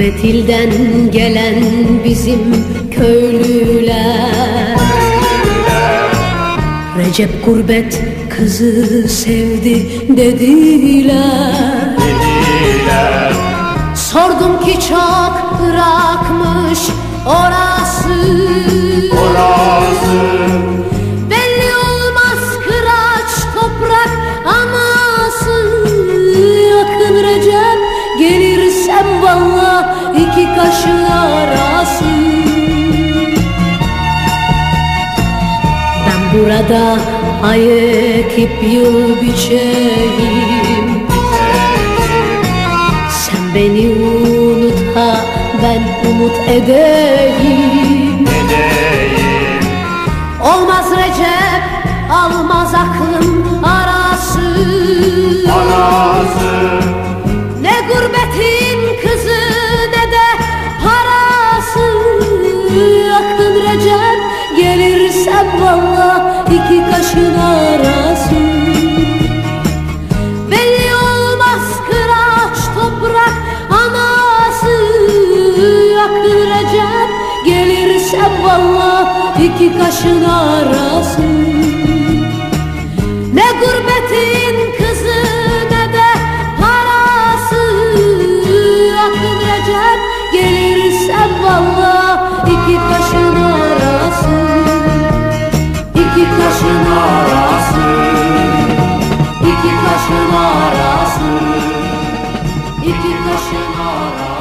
Gurbet ilden gelen bizim köylüler. Recep gurbet kızı sevdi dediler. Dediler. Sordum ki çok bırakmış orası valla iki kaşın arası. Ben burada ay ekip yıl biçeyim. Sen beni unut ha ben umut edeyim. Edeyim. Olmaz Recep almaz aklım iki kaşın arası Ne gurbetin kızı ne de parası. Yakın Recep gelirsem valla iki kaşın arası İki kaşın arası İki kaşın arası İki kaşın arası